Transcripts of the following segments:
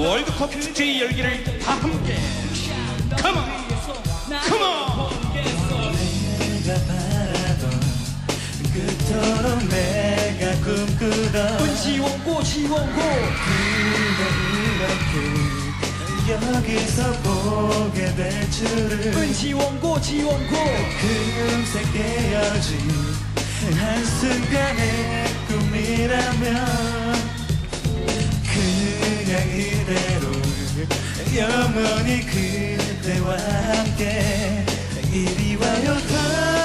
월드컵 축제의 열기를 다 그토록 내가 꿈꾸던 지원고 지원고. 그대 이렇게 여기서 보게 될 줄은 지원고 지원고. 금세 깨어진 한순간의 꿈이라면 그냥 이대로 영원히 그대와 함께 이리 와요. 더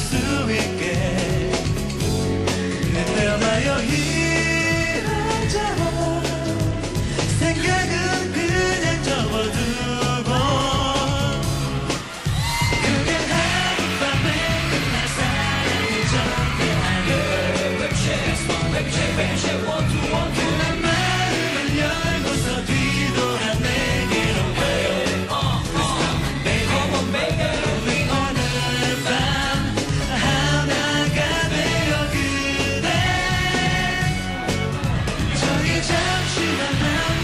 수 있게 느껴봐요 이런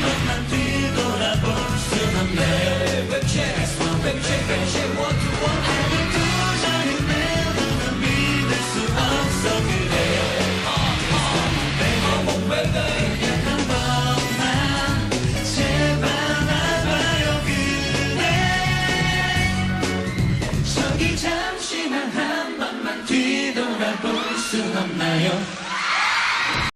한 번만 뒤돌아볼 순 없나요 아니 도저히 내 눈을 믿을 수 없어 그래요 한 번만 제발 알아봐요 그대 저기 잠시만 한 번만 뒤돌아볼 순 없나요